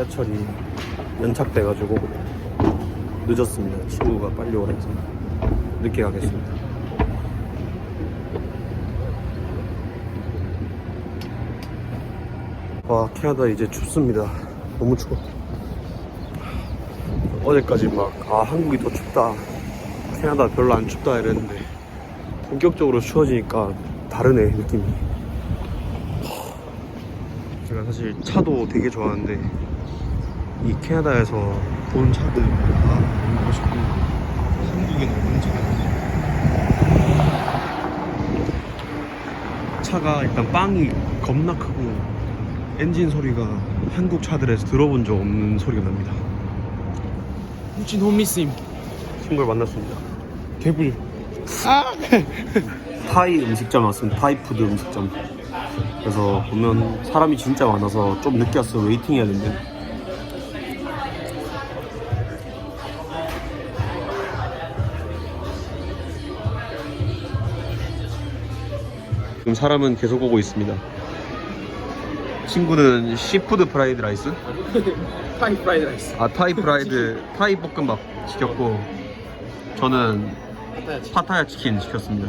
지하철이 연착돼가지고 늦었습니다. 친구가 빨리 오래서 늦게 가겠습니다. 와 캐나다 이제 춥습니다. 너무 추워. 어제까지 막 아 한국이 더 춥다. 캐나다 별로 안 춥다 이랬는데 본격적으로 추워지니까 다르네 느낌이. 제가 사실 차도 되게 좋아하는데 이 캐나다에서 본 차들 다 너무 멋있고 한국에는 없는 차가 차가 일단 빵이 겁나 크고 엔진 소리가 한국 차들에서 들어본 적 없는 소리가 납니다. 후진 홈미스임 친구를 만났습니다. 개불 아! 타이 음식점 왔습니다. 타이푸드 음식점. 그래서 보면 사람이 진짜 많아서 좀 늦게 왔어요. 웨이팅 해야 된대. 지금 사람은 계속 오고 있습니다. 친구는 시푸드 프라이드 라이스, 파이 프라이드 라이스 아 타이 프라이드, 타이 볶음밥 시켰고 저는 파타야 치킨 시켰습니다.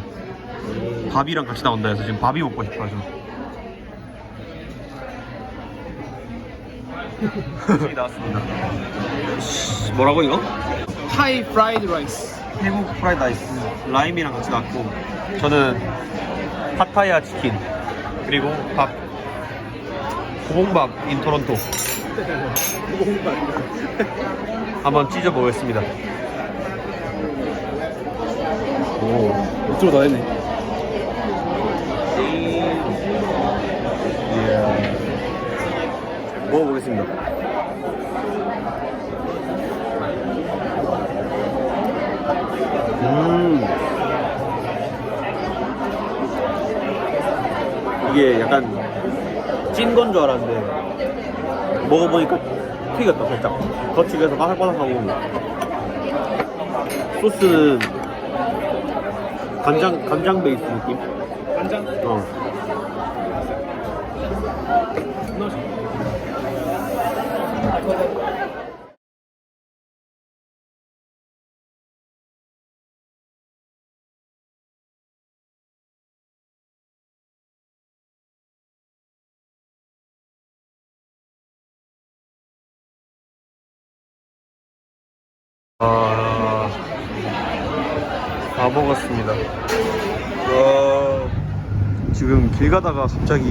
밥이랑 같이 나온다 해서 지금 밥이 먹고 싶어서. 음식이 나왔습니다. 씨, 뭐라고 이거? 타이 프라이드 라이스 태국 프라이드 라이스 라임이랑 같이 나왔고 저는 파타야 치킨 그리고 밥 고봉밥 인 토론토 한번 찢어 보겠습니다. 오. 밑으로 다 했네 먹어보겠습니다. 이게 약간 찐 건 줄 알았는데 먹어보니까 튀겼다 살짝 그래서 바삭바삭하고 소스는 간장 간장 베이스 느낌? 간장 어. 아, 다 먹었습니다. 와, 지금 길 가다가 갑자기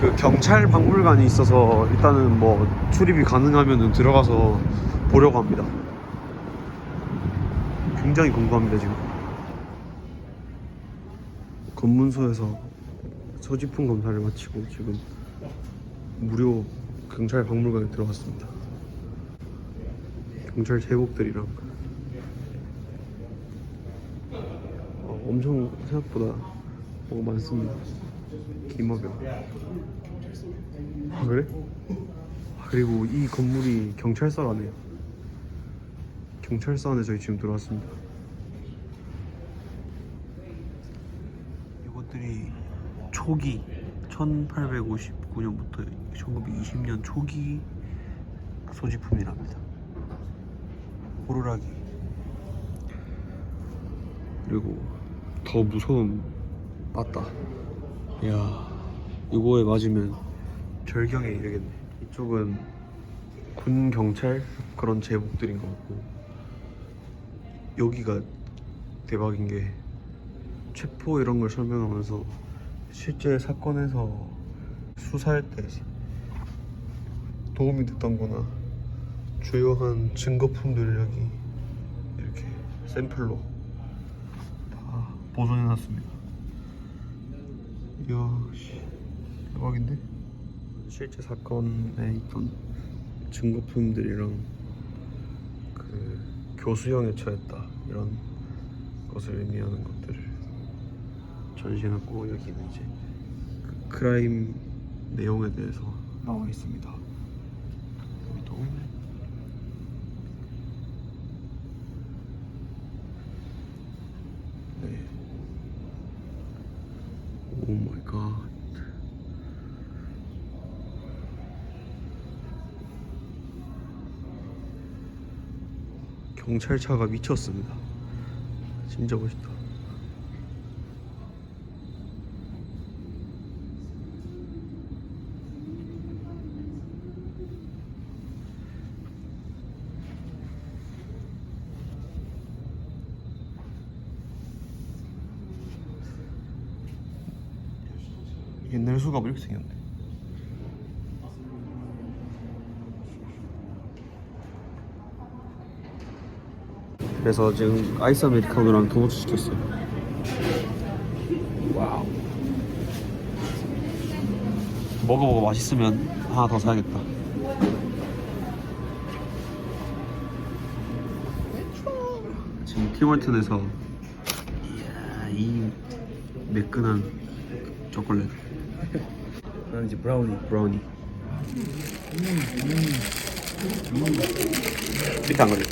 그 경찰 박물관이 있어서 일단은 뭐 출입이 가능하면 들어가서 보려고 합니다. 굉장히 궁금합니다 지금. 검문소에서 소지품 검사를 마치고 지금 무료 경찰 박물관에 들어갔습니다. 경찰 제복들이랑 어, 엄청 생각보다 뭐가 많습니다. 김어병. 아 그래? 아, 그리고 이 건물이 경찰서 안에요. 경찰서 안에 저희 지금 들어왔습니다. 이것들이 초기 1859년부터 1920년 초기 소지품이랍니다. 호루라기. 그리고 더 무서운 맞다 이야 이거에 맞으면 절경에 이르겠네. 이쪽은 군 경찰? 그런 제복들인 것 같고. 여기가 대박인 게 체포 이런 걸 설명하면서 실제 사건에서 수사할 때 도움이 됐던 거나 주요한 증거품들을 여기 이렇게 샘플로 다 보존해놨습니다. 이야, 씨, 대박인데? 실제 사건에 있던 증거품들이랑 그 교수형에 처했다 이런 것을 의미하는 것들을 전시해놨고 여기는 이제 그 크라임 내용에 대해서 나와 있습니다. 갓. 경찰차가 미쳤습니다. 진짜 멋있다. 옛날 수갑 이렇게 생겼네. 그래서 지금 아이스 아메리카노랑 도넛 시켰어요. 와우. 먹어보고 맛있으면 하나 더 사야겠다. 지금 티몰튼에서 이야, 이 매끈한 초콜릿 나는 이제 브라우니. 브라우니. 밑에 안 걸려.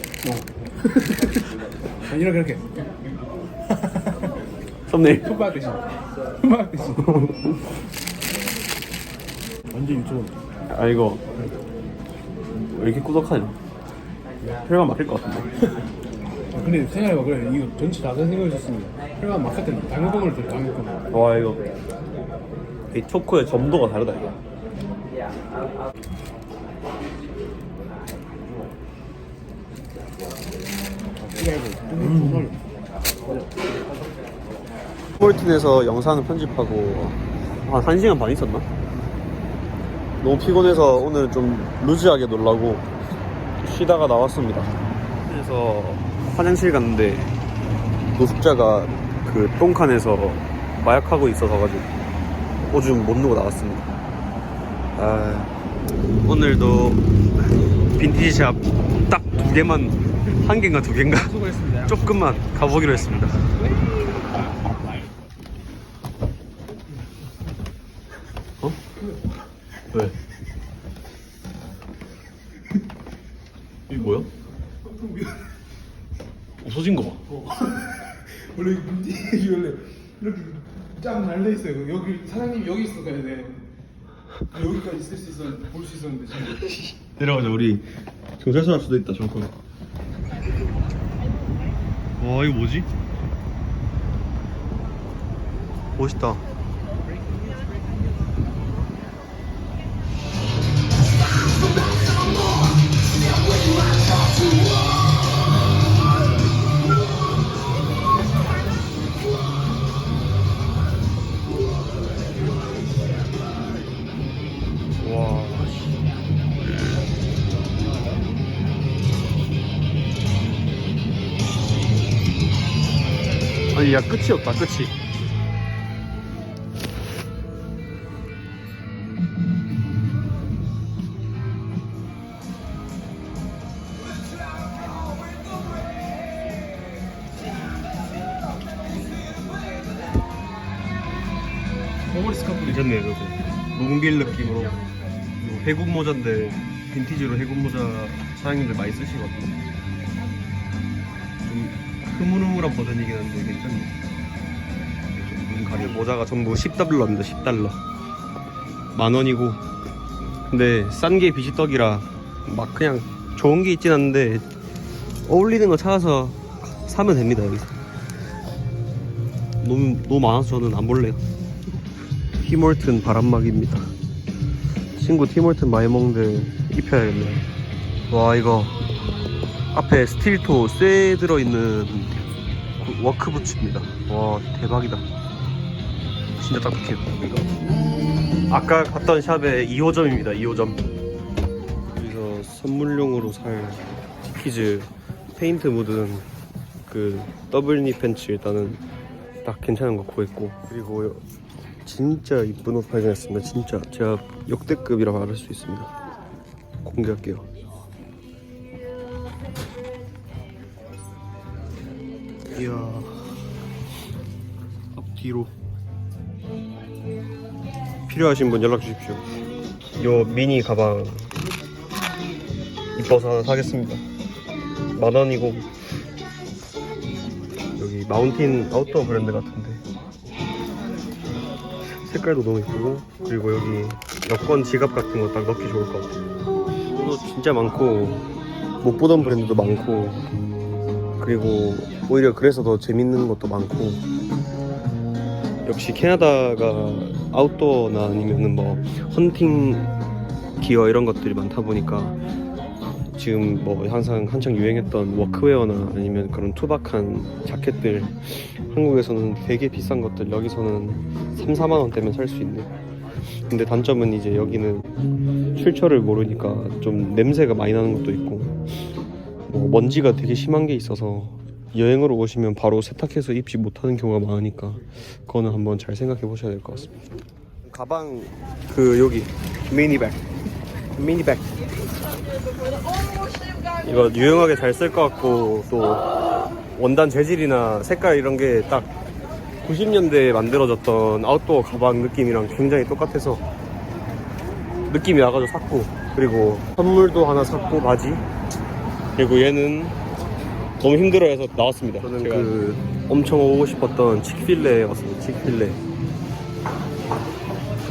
아니라 그렇게. 썸네일. 손바닥 대신. 손바닥 대신. 완전 유튜브. 아 이거 왜 이렇게 꾸덕하냐? 혈관 막힐 것 같은데. 아, 근데 생각해봐 그래 이거 전체 다 생각해 줬습니다. 혈관 막혔더니 당근을 들 당근. 와 이거 이 초코의 점도가 다르다 이거. 음. 폴틴에서 영상을 편집하고 한 1시간 반 있었나? 너무 피곤해서 오늘 좀 루즈하게 놀라고 쉬다가 나왔습니다. 그래서 화장실 갔는데 노숙자가 그 똥칸에서 마약하고 있어서 가지고 오줌 못 누고 나왔습니다. 아, 오늘도 빈티지샵 딱 두 개만 한 개인가 두 개인가 수고했습니다. 조금만 가보기로 했습니다. 어? 왜? 이게 뭐야? 없어진 거 봐. 원래 이게 원래 이렇게 쫙 날려 있어요. 여기 사장님 여기 있어야 돼. 여기까지 있을 수 있었 볼수 있었는데 지금. 내려가자 우리 경찰서 할 수도 있다 저거. 와 이거 뭐지? 멋있다. 야 끝이 없다 끝이. 오버리 스카프 괜찮네 이거 롱빌 느낌으로. 이거 해군 모자인데 빈티지로 해군 모자 사장님들 많이 쓰시거든요. 좀 흐물흐물한 버전이긴 한데 괜찮네 좀눈 가려 모자가 전부 10달러입니다 10달러. 만원이고. 근데 싼 게 비지떡이라 막 그냥 좋은 게 있진 않은데 어울리는 거 찾아서 사면 됩니다 여기서. 너무 너무 많아서 저는 안 볼래요. 티몰튼 바람막입니다. 친구 티몰튼 많이 먹는데 입혀야겠네. 와 이거 앞에 스틸토 쇠 들어있는 구- 워크부츠입니다. 와 대박이다. 진짜 딱딱해요. 이거. 아까 갔던 샵의 2호점입니다. 2호점. 여기서 선물용으로 살 티키즈 페인트 묻은 그 더블니 팬츠 일단은 딱 괜찮은 거 구했고 그리고 진짜 이쁜 옷 발견했습니다. 진짜 제가 역대급이라 말할 수 있습니다. 공개할게요. 이야. 앞뒤로. 필요하신 분 연락 주십시오. 요 미니 가방 이뻐서 하나 사겠습니다. 만 원이고. 여기 마운틴 아웃도어 브랜드 같은데. 색깔도 너무 예쁘고. 그리고 여기 여권 지갑 같은 거 딱 넣기 좋을 것 같아요. 옷 진짜 많고. 못 보던 브랜드도 많고 그리고 오히려 그래서 더 재밌는 것도 많고. 역시 캐나다가 아웃도어나 아니면은 뭐 헌팅 기어 이런 것들이 많다 보니까 지금 뭐 항상 한창 유행했던 워크웨어나 아니면 그런 투박한 자켓들 한국에서는 되게 비싼 것들 여기서는 3, 4만 원대면 살 수 있는. 근데 단점은 이제 여기는 출처를 모르니까 좀 냄새가 많이 나는 것도 있고. 뭐 먼지가 되게 심한 게 있어서 여행으로 오시면 바로 세탁해서 입지 못하는 경우가 많으니까 그거는 한번 잘 생각해 보셔야 될 것 같습니다. 가방 그 여기 미니백. 미니백. 이거 유용하게 잘 쓸 것 같고 또 원단 재질이나 색깔 이런 게 딱 90년대에 만들어졌던 아웃도어 가방 느낌이랑 굉장히 똑같아서 느낌이 나가지고 샀고 그리고 선물도 하나 샀고 바지 그리고 얘는 너무 힘들어해서 나왔습니다. 저는 그 엄청 오고 싶었던 칙필레에 왔습니다. 칙필레.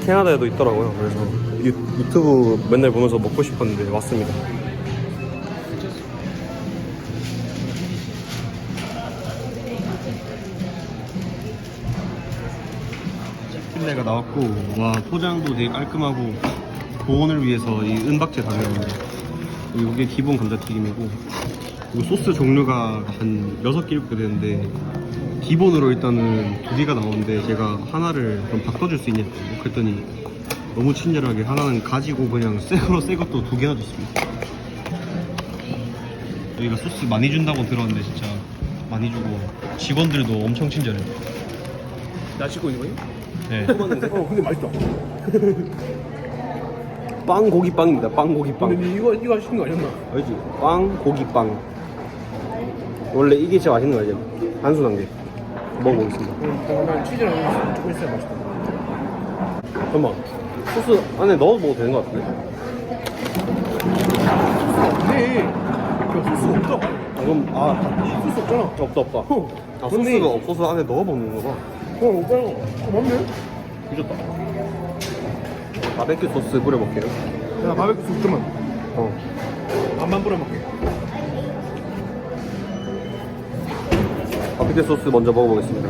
캐나다에도 있더라고요. 그래서 유, 유튜브 맨날 보면서 먹고 싶었는데 왔습니다. 필레가 나왔고 와 포장도 되게 깔끔하고 보온을 위해서 이 은박지 달려있는데 이게 기본 감자튀김이고 그리고 소스 종류가 한 6개 이렇게 되는데 기본으로 일단은 두 개가 나오는데 제가 하나를 좀 바꿔줄 수 있냐고 그랬더니 너무 친절하게 하나는 가지고 그냥 새 거로 새 것도 두 개나 줬습니다 여기가 소스 많이 준다고 들었는데 진짜 많이 주고 직원들도 엄청 친절해요 나 있는 거니? 네. 어 근데 맛있다 빵 고기 빵입니다. 빵 고기 빵. 근데 이거 이거 시킨 거 아니었나? 알지? 빵 고기 빵. 원래 이게 진짜 맛있는 거 알죠? 단순한 게. 먹어보겠습니다. 응 잠깐만 치즈랑 조금 있어야 맛있다 잠깐만. 소스 안에 넣어 먹어도 되는 거 같은데? 근데 야 소스 없다 아, 그럼 아 소스 없잖아 없다 없다. 어 아 소스가 없어서 안에 넣어 먹는 거 봐. 어 오빠야 어 맞네 잊었다. 바베큐 소스 뿌려볼게요. 야 바베큐 소스 좀만 어. 반만 뿌려먹게 바베큐 소스 먼저 먹어보겠습니다.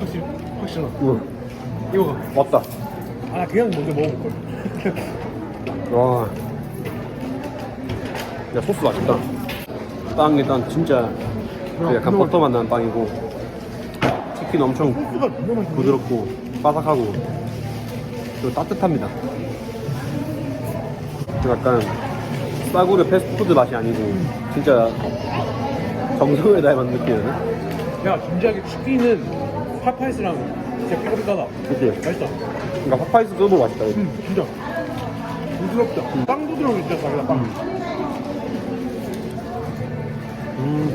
확실히 확실하다 응. 이거 왔다. 아 그냥 먼저 먹어볼걸 와. 야, 소스 맛있다. 빵 일단 진짜 그 약간 버터 맛 나는 빵이고 치킨 엄청 부드럽고 바삭하고 그리고 따뜻합니다. 약간 싸구려 패스트푸드 맛이 아니고 진짜 정성을 다해 만든 느낌이네. 야 진지하게 치킨은 파파이스랑 진짜 삐까삐까다 그치? 맛있다 그러니까 파파이스 그거 맛있다. 응 진짜 부드럽다 빵 부드러운 게 진짜 다르다 빵 음.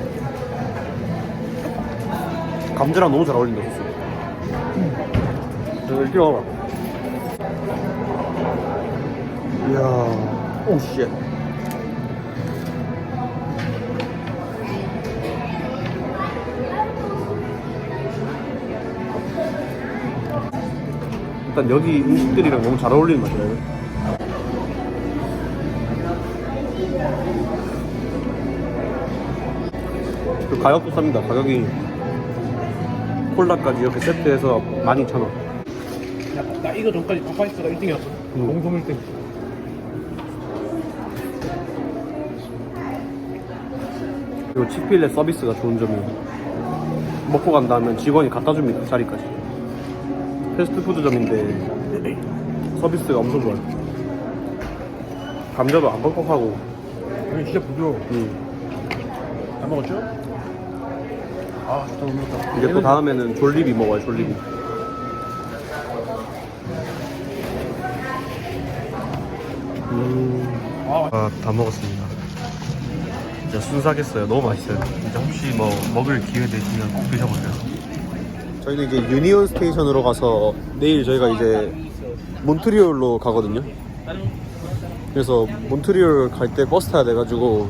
감자랑 너무 잘 어울린다 소스. 음. 이렇게 먹어봐. 이야, 오 씨. 일단 여기 음식들이랑 너무 잘 어울리는 맛이에요. 그 가격도 쌉니다. 가격이 콜라까지 이렇게 세트해서 12,000원. 야, 나 이거 전까지 파파이스가 1등이었어 응. 공동 1등 그리고 치필레 서비스가 좋은 점이 먹고 간 다음에 직원이 갖다 줍니다. 자리까지. 패스트푸드점인데 서비스가 엄청 좋아요. 감자도 안 뻑뻑하고 이거 진짜 부드러워 음. 다 먹었죠? 아 너무 좋다 이제 또 다음에는 졸리비 먹어요. 졸리비. 음. 아 아, 다 먹었습니다. 진짜 순삭했어요. 너무 맛있어요. 진짜 혹시 뭐 먹을 기회 되시면 꼭 드셔보세요. 저희는 이제 유니온 스테이션으로 가서 내일 저희가 이제 몬트리올로 가거든요. 그래서 몬트리올 갈 때 버스 타야 돼가지고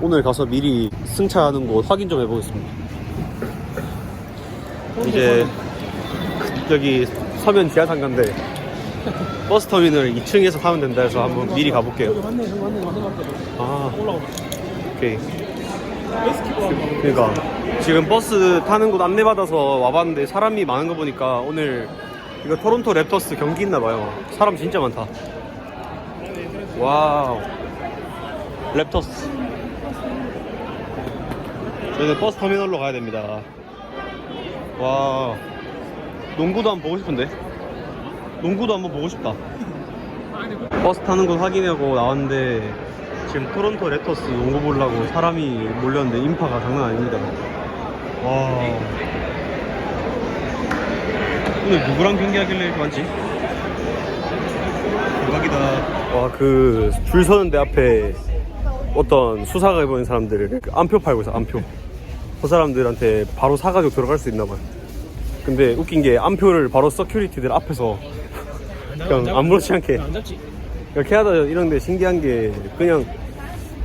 오늘 가서 미리 승차하는 곳 확인 좀 해보겠습니다. 이제 여기 서면 지하상 간대 버스 터미널 2층에서 타면 된다 해서 한번 미리 가볼게요. 아 오케이. 그러니까 지금 버스 타는 곳 안내 받아서 와봤는데 사람이 많은 거 보니까 오늘 이거 토론토 랩터스 경기 있나 봐요. 사람 진짜 많다. 와우. 랩터스. 저희는 버스 터미널로 가야 됩니다 와. 농구도 한번 보고 싶은데? 농구도 한번 보고 싶다. 버스 타는 곳 확인하고 나왔는데 지금 토론토 랩터스 농구 보려고 사람이 몰렸는데 인파가 장난 아닙니다. 와. 오늘 누구랑 경기하길래 이렇게 많지? 대박이다. 와 그 줄 서는데 앞에 어떤 수사가 입은 사람들 그 암표 팔고 있어 암표 그 사람들한테 바로 사가지고 들어갈 수 있나 봐요. 근데 웃긴 게 암표를 바로 서큐리티들 앞에서 그냥 아무렇지 않게. 안 잡지. 그러니까 캐나다 이런 데 신기한 게 그냥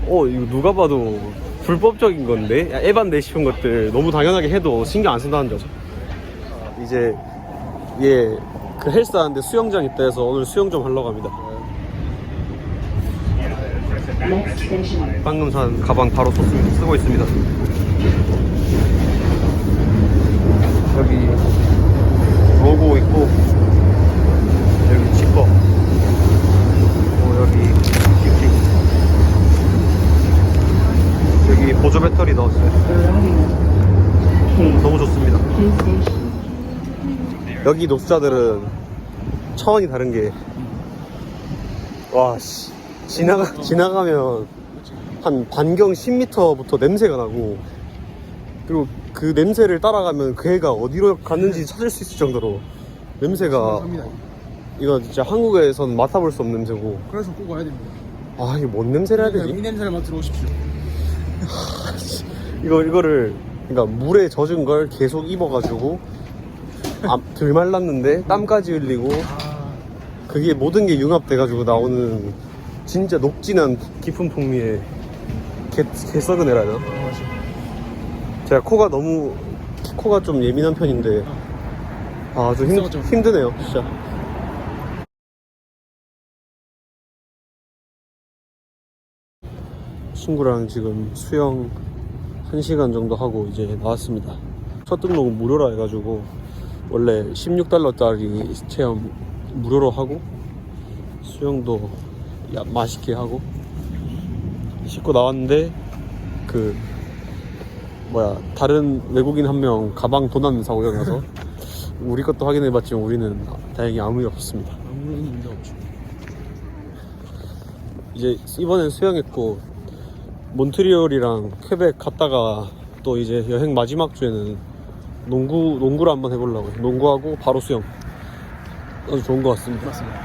어 이거 누가 봐도 불법적인 건데? 야, 에반데 싶은 것들 너무 당연하게 해도 신경 안 쓴다는 거죠 이제 얘그 헬스 하는데 수영장 있다 해서 오늘 수영 좀 하려고 합니다. station, 방금 산 가방 바로 쓰, 쓰고 있습니다 여기 로고 있고 여기 지퍼. 그리고 여기 뷰티 여기 보조 배터리 넣었어요. 너무 좋습니다. 여기 노숙자들은 차원이 다른 게, 와, 씨. 지나가, 지나가면 한 반경 10m부터 냄새가 나고, 그리고 그 냄새를 따라가면 그 애가 어디로 갔는지 찾을 수 있을 정도로 냄새가, 이거. 진짜 한국에선 맡아볼 수 없는 냄새고, 그래서 꼭 와야 됩니다. 아, 이게 뭔 냄새를 해야 이 되지? 냄새를 맡으러 오십시오. 이거, 이거를, 그러니까 물에 젖은 걸 계속 입어가지고, 아, 덜 말랐는데 땀까지 흘리고, 아. 그게 모든 게 융합돼가지고 나오는 진짜 녹진한 깊은 풍미의 개, 개 썩은 애라 해야 되나? 제가 코가 너무 코가 좀 예민한 편인데. 아좀 썩어져. 힘드네요 진짜. 친구랑 지금 수영 1시간 정도 하고 이제 나왔습니다. 첫 등록은 무료라 해가지고 원래 16달러짜리 체험 무료로 하고 수영도 야, 맛있게 하고 씻고 나왔는데 그 뭐야 다른 외국인 한 명 가방 도난 사고가 나서 우리 것도 확인해봤지만 우리는 다행히 아무 일 없었습니다. 아무런 문제 없죠. 이제 이번엔 수영했고 몬트리올이랑 퀘벡 갔다가 또 이제 여행 마지막 주에는 농구 농구를 한번 해보려고요. 농구하고 바로 수영. 아주 좋은 것 같습니다. 맞습니다.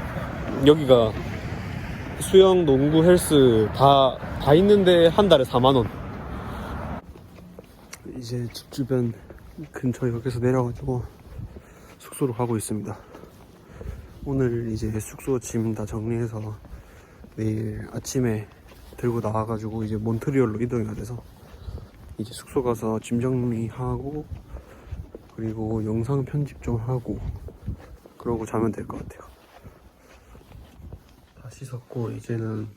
여기가 수영, 농구, 헬스 다, 다 있는데 한 달에 4만 원. 이제 집 주변 근처 역에서 내려가지고 숙소로 가고 있습니다. 오늘 이제 숙소 짐 다 정리해서 내일 아침에 들고 나와가지고 이제 몬트리올로 이동해야 돼서 이제 숙소 가서 짐 정리하고 그리고 영상 편집 좀 하고 그러고 자면 될 것 같아요. 다 씻었고 이제는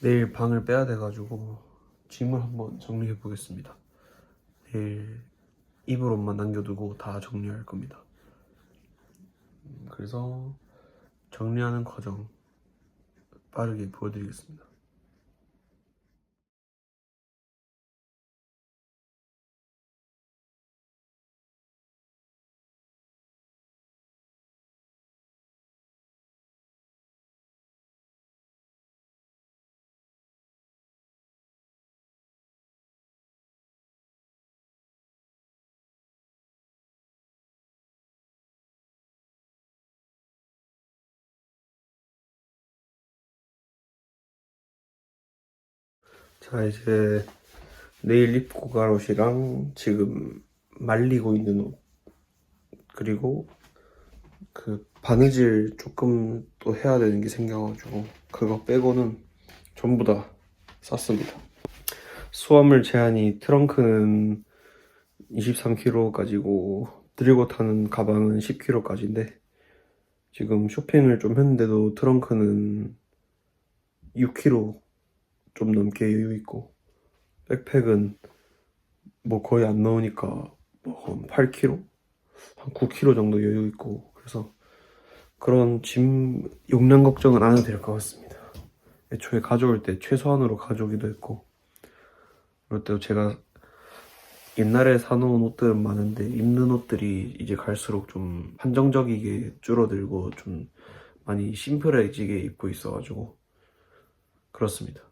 내일 방을 빼야 돼가지고 짐을 한번 정리해 보겠습니다. 내일 입을 옷만 남겨두고 다 정리할 겁니다. 음, 그래서 정리하는 과정 빠르게 보여드리겠습니다. 자 이제 내일 입고 갈 옷이랑 지금 말리고 있는 옷 그리고 그 바느질 조금 또 해야 되는 게 생겨가지고 그거 빼고는 전부 다 쌌습니다. 수화물 제한이 트렁크는 23kg 가지고 들고 타는 가방은 10kg까지인데 지금 쇼핑을 좀 했는데도 트렁크는 6kg 좀 넘게 여유 있고 백팩은 뭐 거의 안 넣으니까 뭐한 8kg? 한 9kg 정도 여유 있고 그래서 그런 짐 용량 걱정은 안 해도 될 것 같습니다. 애초에 가져올 때 최소한으로 가져오기도 했고 그럴 때도 제가 옛날에 사놓은 옷들은 많은데 입는 옷들이 이제 갈수록 좀 한정적이게 줄어들고 좀 많이 심플해지게 입고 있어가지고 그렇습니다.